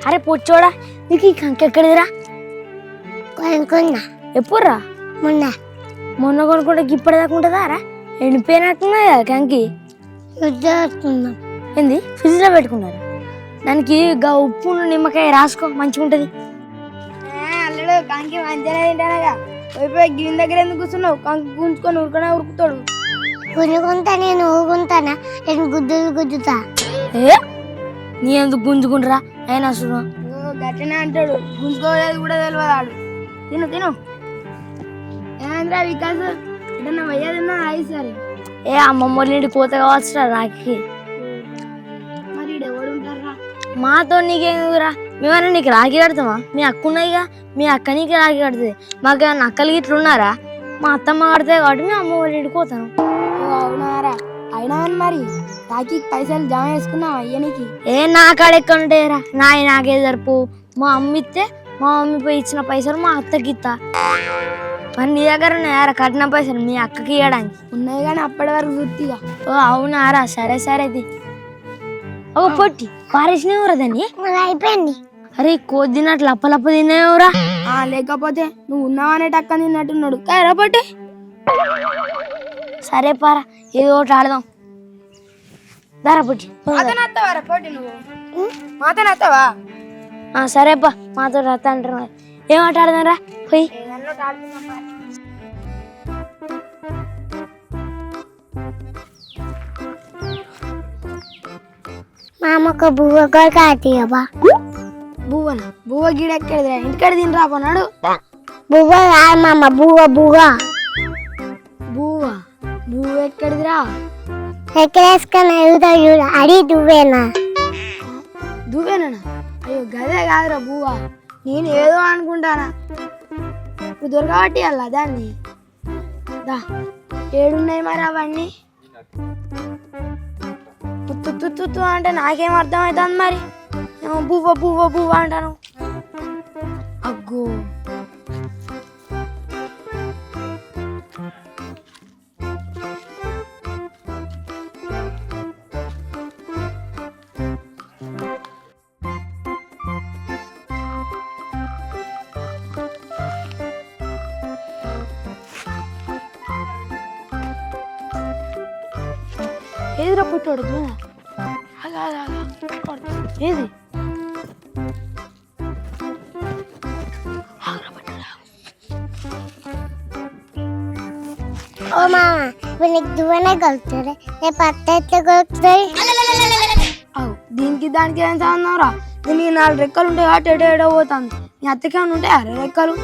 అరే పొచ్చోడా నీకు ఈ కంకి ఎక్కడిదిరా? కొనుక్కున్నా. ఎప్పుడురా? మొన్న. మొన్న కొనుక్కుంటే ఇప్పటిదాకా ఉంటుందా రా? ఎండిపోయినట్టున్నా కంకి? వస్తున్నాం ఏంది? ఫ్రిడ్జ్లో పెట్టుకున్నారు? దానికి గా ఉప్పు నిమ్మకాయ రాసుకో మంచిగా ఉంటుంది అల్లుడు కంకి మంచిగా తింటానగా గిన్నె దగ్గర ఎందుకు కూర్చున్నావు? కంకి గుంజుకొని ఉరుకునే ఉరుకుతాడు. కొనుక్కుంటా నేను ఊరుకుంటానా నేను గుద్దులు గుద్దుతా ఏ? నీ ఎందుకు గుంజుకుంటురా అయినా చూడు గట్లనే అంటాడు. గుంజుకోలేదు కూడా తెలియదు ఆడు తిను తిను. ఏమైందిరా వికాస్ ఇటన్నా వయ్యేదన్నా ఐదు సరే. ఏ అమ్మమ్మ వాళ్ళ పోతే కావచ్చురా రాఖీ మరి ఎవడు ఉంటారా మాతో నీకేందుకురా? మేమన్నా నీకు రాఖీ కడతామా? మీ అక్క ఉన్నాయిగా మీ అక్క నీకు రాఖీ కడుతుంది. మాకు ఏమన్నా అక్కలు గిట్ల ఉన్నారా మా అత్తమ్మ కడతాయి కాబట్టి మీ అమ్మ వాళ్ళ ఇంటికి పోతాను అవునారా? అయినా అని మరి? రాఖీకి పైసలు జమ చేసుకున్నావు అయ్యనికి? ఏ నా కాడ ఎక్కడ ఉంటాయిరా? నా నాకే జరుపు మా అమ్మ ఇస్తే మా మమ్మీ పోయి ఇచ్చిన పైసలు మా అత్తకి ఇస్తా మరి నీ దగ్గర ఉన్నాయారా కట్టిన పైసలు మీ అక్కకి ఇవ్వడానికి ఉన్నాయి కానీ అప్పటి వరకు గుర్తిగా ఓ అవునారా? సరే సరే అది ఓ పొట్టి పారేసినవురా దాన్ని? మరి అయిపోయింది. అరే కొద్దినట్లు లప్ప లప్ప తినేవురా ఆ లేకపోతే నువ్వు ఉన్నావనే టక్క తిన్నట్టున్నాడు కైరా పట్టి. సరే పారా. ఏదో ఒకటి ఆడదాం దారా పొట్టి నువ్వు. సరేపా మాతో రత్త అంటున్నారు ఏం ఆట ఆడదాం రా? పోయి. మా అమ్మకు బువ్వ కూడా కాతీయబా బువ్వన? బువ్వ గిడ ఎక్కడిదిరా ఇంటికాడ తిని రాపోనాడు బువ్వ మామ బువ్వ బువ్వ. బువ్వ. బువ్వ ఎక్కడిదిరా ఎక్కడేసుకొని ఎదుగుతా చూడు అడి దువ్వేనా? దువ్వేనా? అయ్యో గదే కాదురా బువ్వ. నేను ఏదో అనుకుంటానా? ఇప్పుడు దొరకబట్టి అలా దాన్ని? దా ఏడున్నాయి మరి అవన్నీ? తుత్తు అంటే నాకేం అర్థమవుతుంది మరి? ఏమో బువ్వ బువ్వ బువ్వ అంటాను. అగ్గో. ఏదిరా పుట్టాడు. ఏది. ఓ మామ నీకు దువ్వనే కలుగుతుంది రేపు అత్త ఎట్లా కలుగుతుంది. దీనికి దానికి ఏం సంబంధంరా దీనికి నాలుగు రెక్కలు ఉంటాయి కాబట్టి ఎటో ఎటో పోతాను నీ అత్తకి ఏమైనా ఉంటాయి అరే రెక్కలు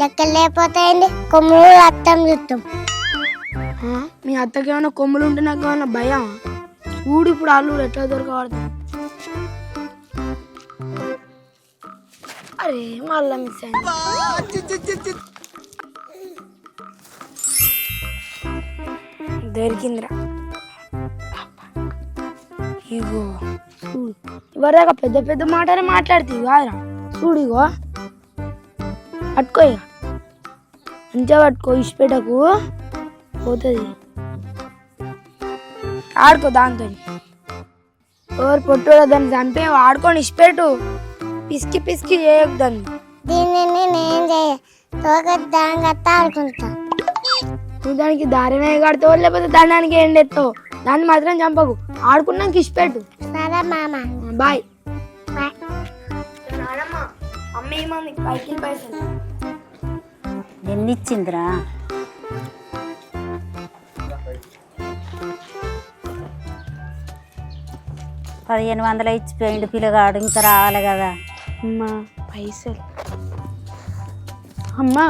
లెక్కలు లేకపోతాయండి కొమ్ములు అత్తం చూస్తాం? మీ అత్తకి ఏమైనా కొమ్ములు ఉంటే నాకు ఏమైనా భయం? చూడు ఇప్పుడు అల్లుడు ఎట్లా దొరకబడతాం? అరే మళ్ళా మిస్ అయింది. దొరికిందిరా. ఇగో ఇవరిదాకా పెద్ద పెద్ద మాటలే మాట్లాడుతుంది కాదురా. చూడు ఇగో. పట్టుకో ఇక మంచిగా పట్టుకో ఇష్టపెట్టకు పోతుంది. ఆడుకో దాంతో. ఎవరు పొట్టుడో దాన్ని చంపే ఆడుకొని ఇష్టపెట్టు పిసికి పిసికి చేయకు దాన్ని. దీన్ని నేను చేయ? దాని ఆడుకుంటా. నువ్వు దానికి దారిమే కడతావు లేకపోతే దండానికి ఎండెత్తావు దాన్ని మాత్రం చంపకు. ఆడుకున్నాక ఇష్టపెట్టు సరే మామ. బాయ్. బాయ్. అమ్మ పైకి పైసలు. ఇచ్చిందిరా పదిహేను వందలు ఇచ్చిపోయిండు పిల్లగాడు ఇంకా రావాలి కదా. అమ్మా పైసలు. అమ్మా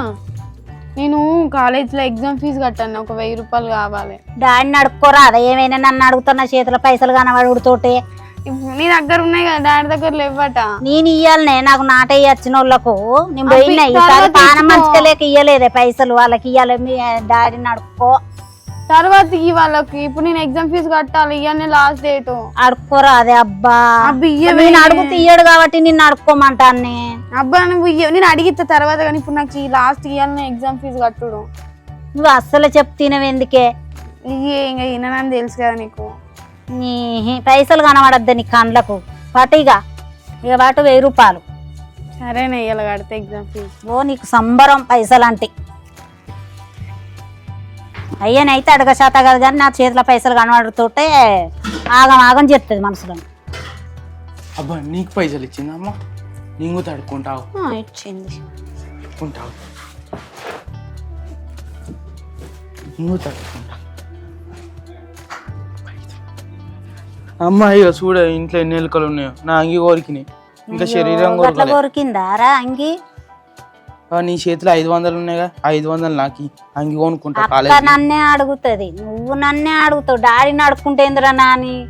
నేను కాలేజ్లో ఎగ్జామ్ ఫీజు కట్టాను ఒక వెయ్యి రూపాయలు కావాలి. డాడీని అడుక్కోరా అదే ఏమైనా నన్ను అడుగుతున్న చేతిలో పైసలు కనబడుతోటే నీ దగ్గర ఉన్నాయి కదా డాడీ దగ్గర లేవట నేను ఇయ్యాలనే నాకు నాట ఇచ్చిన వాళ్ళకు. నేను పోయినా ఈసారి పానం. మంచిగా లేక ఇయ్యలేదే పైసలు వాళ్ళకి ఇయ్యాలి మీ డాడీని అడుక్కో. తర్వాత వాళ్ళకి ఇప్పుడు నేను ఎగ్జామ్ ఫీజు కట్టాలి ఇవన్నీ లాస్ట్ డేట్ అడుక్కోరా అదే అబ్బా. నేను అడుగుతూ ఇయ్యడు కాబట్టి నిన్ను అడుక్కోమంటాను అబ్బా నువ్వు నేను అడిగితే తర్వాత కానీ ఇప్పుడు నాకు ఈ లాస్ట్ ఇవ్వాలని ఎగ్జామ్ ఫీజు కట్టుడు. నువ్వు అస్సలు చెప్తినవి ఎందుకే? ఇయ్యే ఇంకా వినని తెలుసు కదా నీకు. నీ పైసలు కనబడద్దు నీ కండ్లకు. పటిగా ఇక వాటి వెయ్యి రూపాయలు. సరేనే ఇవాళ కడితే ఎగ్జామ్ ఫీజు ఓ నీకు సంబరం పైసలు అంటే అయ్యనైతే అడగ శాత కాదు కానీ నా చేతిలో పైసలు కనబడుతుంటే ఆగం ఆగం చెప్తుంది మనసులో. అబ్బా నీకు పైసలు ఇచ్చిందా అమ్మ? నీకు తడుకుంటావు ఇచ్చింది. ఉంటావు నువ్వు తడుకుంటా అమ్మ ఇక చూడ ఇంట్లో ఎన్ని ఎలుకలు ఉన్నాయో. నా అంగి కోరికినాయి. ఇంకా శరీరం అట్లా కోరుకోలే. కొరికిందా? రా అంగి. నీ చేతిలో ఐదు వందలు ఉన్నాయిగా. ఐదు వందలు నాకు. అంగి కొనుక్కుంటా కాలేజ్ నన్నే అడుగుతుంది. నువ్వు నన్నే అడుగుతావు. డాడీని అడుక్కుంటే ఎందురా నాని?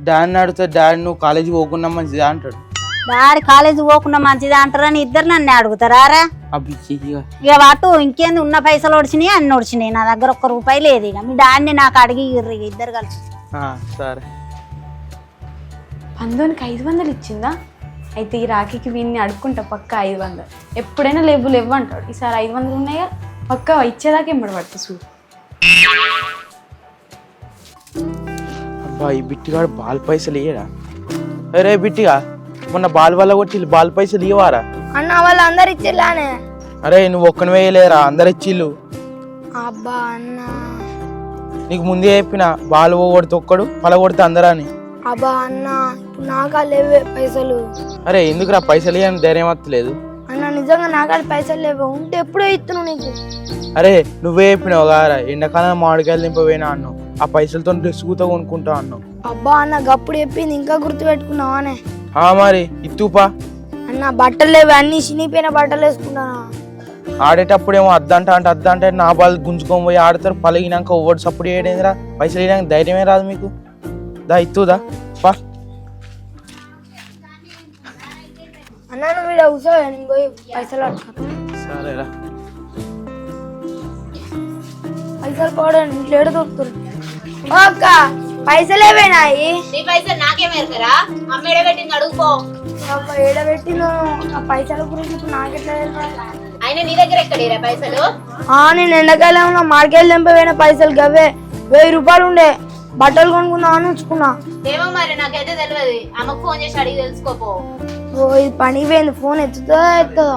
డాడీని అడిగితే డాడీ నువ్వు కాలేజీ పోకుండా మంచిదా అంటాడు. డాడీ కాలేజీ పోకుండా మంచిది అంటారని ఇద్దరు నన్నే అడుగుతారా? ఇక వాటు ఇంకేంది? ఉన్న పైసలు ఒడిచినాయి? అన్ని ఒడిచినాయి? నా దగ్గర ఒక్క రూపాయి లేదు ఇక మీ డాడీని నాకు అడిగి ఇద్దరు కలిసి. ఆ, సరే. పందోనికి ఐదు వందలు ఇచ్చిందా? అయితే ఈ రాఖీకి వీడిని అడుక్కుంటా పక్క ఐదు వందలు. ఎప్పుడైనా లేవు అంటాడు. ఈసారి ఐదు వందలు ఉన్నాయా? పక్క ఇచ్చేదాకా ఎంబడి పడుతుంది చూడు అబ్బా ఈ బిట్టిగాడు బాల్ పైసలు ఇయ్యడా? అరే బిట్టిగా మొన్న బాల్ వల్ల కొట్టి బాల్ పైసలు ఇవ్వరా అన్న వాళ్ళు అందరు ఇచ్చిర్లానే అరే నువ్వు ఒక్కని వేయలేరా అందరు ఇచ్చిళ్ళు అబ్బా అన్న. నీకు ముందే చెప్పిన బాల్ కొడితే ఒక్కడు పల కొడితే అందరా అని అబ్బా అన్న నాకా లేవే పైసలు. అరే ఎందుకురా పైసలు ఇవ్వని ధైర్యం వస్తలేదు? అన్న నిజంగా నాకాడ పైసలు లేవు ఉంటే ఎప్పుడో ఇస్తున్నావు నీకు. అరే నువ్వే చెప్పినావు కారా ఎండాకాలం మామిడికాయలు దింపవేనా అన్నావు ఆ పైసలతో డ్రెస్ కూత కొనుక్కుంటా అన్నావు అబ్బా అన్న గప్పుడు చెప్పింది ఇంకా గుర్తు పెట్టుకున్నావానే ఆ మరి ఇత్తుపా అన్న బట్టలు లేవు అన్ని చినిపోయిన బట్టలు వేసుకున్నానా ఆడేటప్పుడేమో అద్దంట అంటే అద్దంటే నా బాల్ గుంజుకొని పోయి ఆడతారు పలిగినాక ఓడి సప్పుడు చేయడేందిరా? పైసలు ఇవ్వడానికి ధైర్యమే రాదు మీకు. దా ఇత్తుదా ఇక్కడ కూర్చో నేను పోయి పైసలు అడుగుతా సరేరా పైసలు పోవడం ఇంట్లో ఓ అక్క పైసలు ఏవైనాయి నీ పైసలు నాకేమేరకరా అమ్మ ఎడబెట్టింది అడుగుపో అబ్బా ఏడబెట్టిను ఆ పైసల గురించి ఇప్పుడు నాకెట్లా అయినా నీ దగ్గర ఎక్కడేరా పైసలు ఆ నేను ఎండాకాలంలో మార్కెట్ తెంపపోయిన పైసలు గవే వెయ్యి రూపాయలు ఉండే బట్టలు కొనుక్కుందామని ఉంచుకున్నా ఏమో మరి నాకైతే తెలియదు అమ్మకు ఫోన్ చేసి అడిగి తెలుసుకోపో ఇది పని పోయింది ఫోన్ ఎత్తుతుందా ఎత్తుందా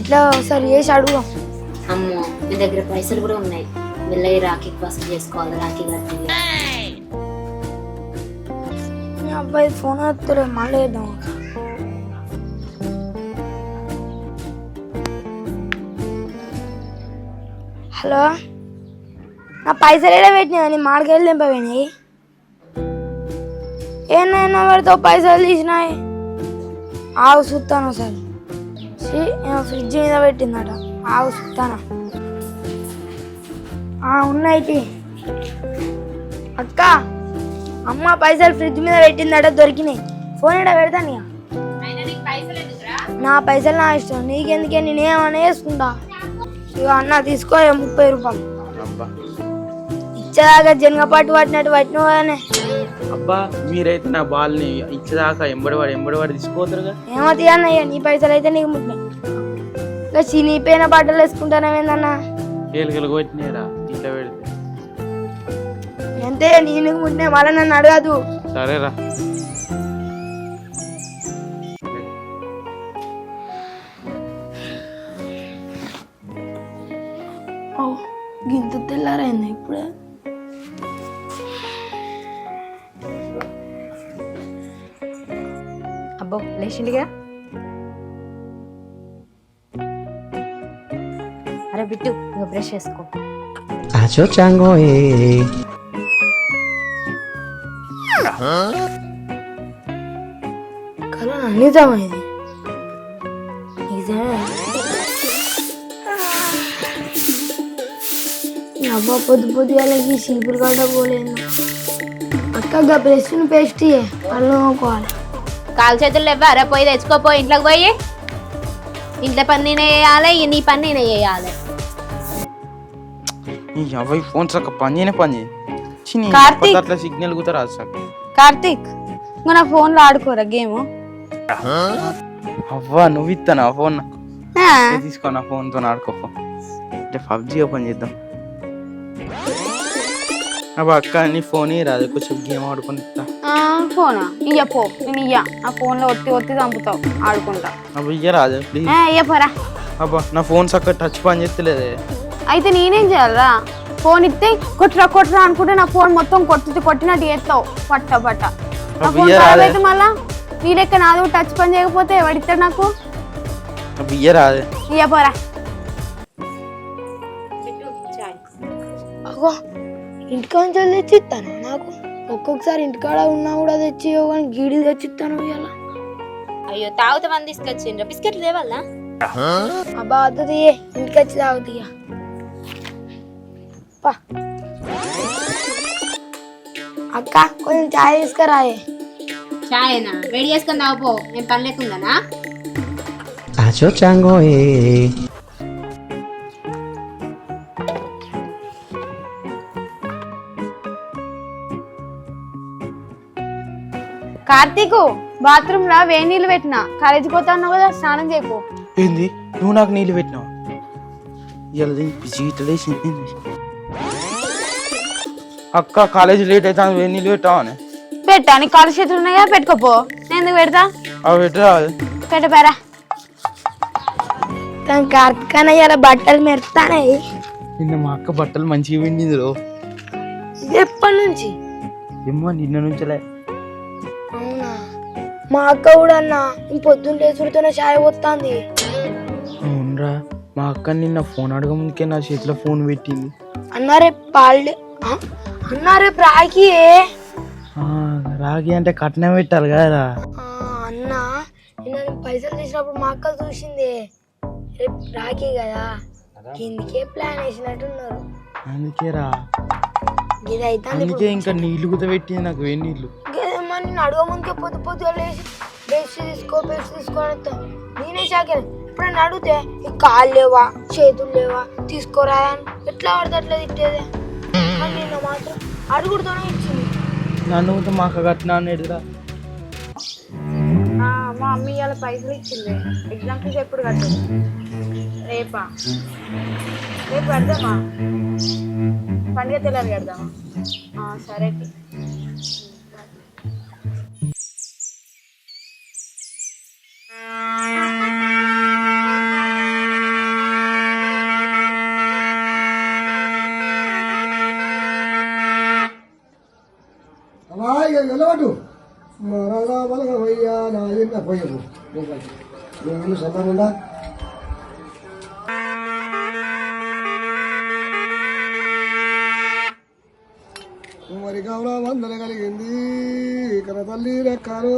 ఎట్లా ఒకసారి చేసి అడుగుదాం అమ్మో మీ దగ్గర పైసలు కూడా ఉన్నాయి వెళ్ళి రాఖీ వసూలు చేసుకోవాలి రాఖీ కట్టి ఈ అబ్బాయి ఫోన్ ఎత్తులే మళ్ళీ వేద్దాం హలో నా పైసలు ఏడా పెట్టినా నీ మార్కెట్ తెంపపోయినాయి ఏమైనా పెడితే పైసలు తీసినాయి ఆవు చూస్తాను సార్. ఫ్రిడ్జ్ మీద పెట్టిందట. ఆవు చూస్తానా ఉన్నాయి. అక్క అమ్మ పైసలు ఫ్రిడ్జ్ మీద పెట్టిందట దొరికినాయి. ఫోన్ ఎడ పెడతాను ఇక. నా పైసలు నా ఇష్టం. నీకెందుకే? నేనేమన్నా వేసుకుంటా ఇక అన్న తీసుకో ముప్పై రూపాయలు. ఇచ్చేదాకా జనగపాటు పట్టినట్టు పట్టిన కదనే అబ్బా మీరైతే నా బాల్ని ఇచ్చేదాకా ఎంబడివాడు ఎంబడివాడు తీసుకోతారుగా ఏమో ఇక నీ పైసలు అయితే నీకు ముట్టినాయి. ఇక చినిపోయిన బట్టలు వేసుకుంటానేమేందన్నా ఏలుకలు కొట్టినారా ఇట్లా పెడితే. అంతే నేను ముట్టినాయి మళ్ళీ నన్ను అడగదు. సరేరా. లేచిండిగా అరే బిట్టు ఇక బ్రష్ చేసుకో chango eh. కరోనా నిజమా ఇది. నిజమే అబ్బా పొద్దు పొద్దుగాలకి చీపురు గడ్డ పోలేను. అక్క బ్రష్ పేస్ట్ అల్లం నూకోవాలి కాలు చేతులు ఇవ్వరా పోయి తెచ్చుకోపో ఇంట్లోకి పోయి. ఇంట్లో పని నేనే చేయాలి నీ పని నేనే చేయాలి. ఈ అబ్బాయి ఫోన్ సక్క పని చేయనే పని చేయి. కార్తీక్. అట్లా సిగ్నల్ కుతారా సక్క. కార్తీక్ ఇంకా నా ఫోన్లో ఆడుకోరా గేమ్? అవ్వా నువ్వు ఇస్తానా ఫోన్ నాకు తీసుకో నా ఫోన్తో ఆడుకో. అంటే పబ్జీ ఓపెన్ చేద్దాం. అబ్బా అక్క నీ ఫోన్ రాదు కొంచెం గేమ్ ఆడుకొని ఇస్తా. ఫోనా? ఇయ్యపో నేను ఇయ్య. ఆ ఫోన్లో ఒత్తి ఒత్తి చంపుతావు. ఆడుకుంటా. అబ్బా ఇయ్యరాదు ప్లీజ్. ఏ, ఇయ్యపోరా అబ్బా నా ఫోన్ చక్కగా టచ్ పని చేస్తలేదే. అయితే నేనేం చేయాలరా? ఫోన్ ఇస్తే కొట్టురా కొట్టురా అనుకుంటే నా ఫోన్ మొత్తం కొట్టి కొట్టినట్టు చేస్తావు పట్ట పట్ట. నా ఫోన్. ఖరాబ్ అయితే మళ్ళా నీ లెక్క నాది టచ్ పని చేయకపోతే ఎవడిస్తాడు నాకు? అగో ఇంటికాడ నుంచి తెచ్చి ఇస్తాను నాకు. ఒక్కొక్కసారి ఇంటికాడ ఉన్నా కూడా తెచ్చి కానీ గీడి తెచ్చి ఇస్తాను ఇవాళ అయ్యో తాగుతా మంది తీసుకొచ్చిండ్రు. బిస్కెట్లు లేవల్లా అబ్బా వద్దు ఇంటికి వచ్చి తాగుతీయ పా. అక్క కొంచెం చాయ్ తీసుకురాయే. చాయనా? వేడి చేసుకొని తాగుపో నేను పని లేకుండానా? కార్తీకు బాత్రూమ్ లా వేడి నీళ్ళు పెట్టిన. కాలేజీకి పోతా అన్నావు కదా స్నానం చేయకు. ఏంది? నువ్వు నాకు నీళ్ళు పెట్టినావు? ఇవాళ అక్క కాలేజీ లేట్ అయితే వేడి నీళ్ళు పెట్టావా అని? పెట్టా నీ కాలు చేతులు ఉన్నాయా? పెట్టుకోపో. నేను ఎందుకు పెడతా? అవి పెట్టరాదు పెట్టపారా కానీ కార్తీకన ఇలా బట్టలు మెరుతానాయి నిన్న మా అక్క బట్టలు మంచిగా పిండింది రో ఇది ఎప్పటి నుంచి? ఏమో నిన్న నుంచలే. మా అక్క కూడా అన్న పొద్దున్న లేచుడితోనే చాయ్ పోతుంది. అవునరా మా అక్క నిన్న ఫోన్ అడగ ముందుకే నా చేతిలో ఫోన్ పెట్టింది. అన్నారే పాళ్ళు? అన్నారే రాకి ఆ, రాగి అంటే కట్నం పెట్టాలి కదరా. అన్న నిన్న నేను పైసలు తీసినప్పుడు మా అక్క చూసింది రేపు రాకి కదా. కిందికే ప్లాన్ వేసినట్టున్నారు. అందుకే రా ఇది అయితే అందుకే ఇంకా నీళ్ళు కుద పెట్టింది నాకు వేడి నీళ్ళు. నేను అడగ ముందుకే పొద్దు పొద్దుగా లేచి బ్రష్ తీసుకో బ్రష్ తీసుకొని వస్తా నేనే షాకే ఎప్పుడైనా అడిగితే ఈ కాళ్ళు లేవా? చేతులు లేవా? తీసుకోరా అని. ఎట్లా పడితే అట్లా తిట్టేదే. కానీ నిన్న మాత్రం అడుగుడుతోనే ఇచ్చింది. నన్ను కూడా మా అక్క కట్టినా ఆ, మా అమ్మ ఇవాళ పైసలు ఇచ్చింది. ఎగ్జామ్ ఫీజు ఎప్పుడు కట్టదు? రేపా? రేపు కడదామా? పండుగ తెల్లారి కడదామా? ఆ, సరే నువ్వు మరి గౌరవ వందన కలిగింది. ఇక్కడ తల్లి లెక్కను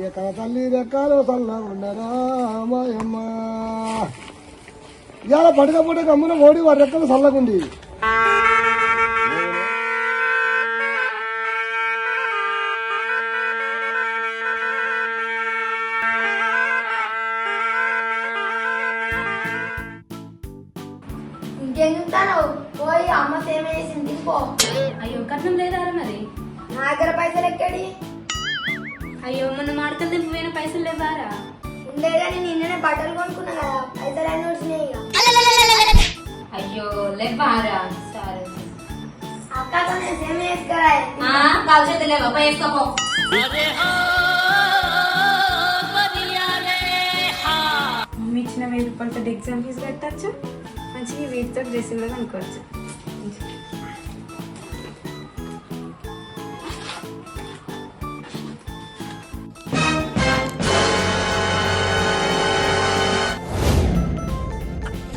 ఇక్కడ తల్లి లెక్కలు తల్ల ఉండరా మాయమ్మ? ఇవాళ పడక పడక అమ్మున ఓడి వారి రెక్కలు చల్లకుండి చెప్తాను పోయి అమ్మ సేమ చేసింది తీసుకో అయ్యో కట్నం లేదా మరి? నా దగ్గర పైసలు ఎక్కడి? అయ్యో మొన్న మాడకలు దింపిపోయిన పైసలు లేవారా? ఉండే కానీ నిన్ననే బట్టలు కొనుక్కున్నా కదా పైసలు అన్నీ వచ్చినాయి అయ్యో లేవారా? సరే. అక్కతో నేను సేమ చేసుకురా కాలు చేతులు లేవా? పోయి వేసుకోపో. మమ్మీ ఇచ్చిన వెయ్యి రూపాయలతో ఎగ్జామ్ ఫీజు కట్టచ్చు? మంచిగా వీటితో డ్రెస్సులు కూడా కొనుక్కోవచ్చు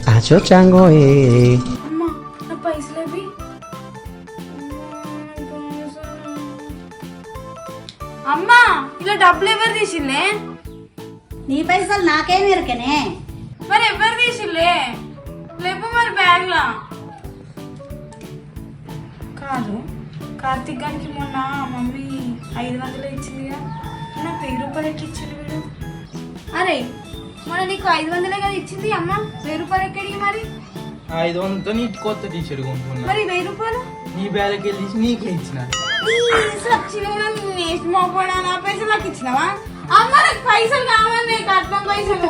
Acho chango eh. అమ్మా నా పైసలు అవి. అమ్మా ఇలా డబ్బులు ఎవరు తీసిండే నీ పైసలు నాకేం ఎరకనే మరి ఎవరు తీసిల్లే లేపు మరి బ్యాగ్ లా కాదు కార్తీక్ గారికి మొన్న మమ్మీ ఐదు వందలు ఇచ్చిందిగా. నాకు వెయ్యి రూపాయలు ఎట్లా ఇచ్చింది వీడు? అరే మొన్న నీకు ఐదు వందలే కదా ఇచ్చింది అమ్మ? వెయ్యి రూపాయలు ఎక్కడికి మరి? ఐదు వందలతో నీ కొత్త టీషర్ట్ కొనుక్కున్నా. మరి వెయ్యి రూపాయలు? నీ బ్యాగ్కి వెళ్ళి తీసి నీకే ఇచ్చిన. నా పైసలు నాకు ఇచ్చినావా? అమ్మ నాకు పైసలు కావాలి కట్నం పైసలు.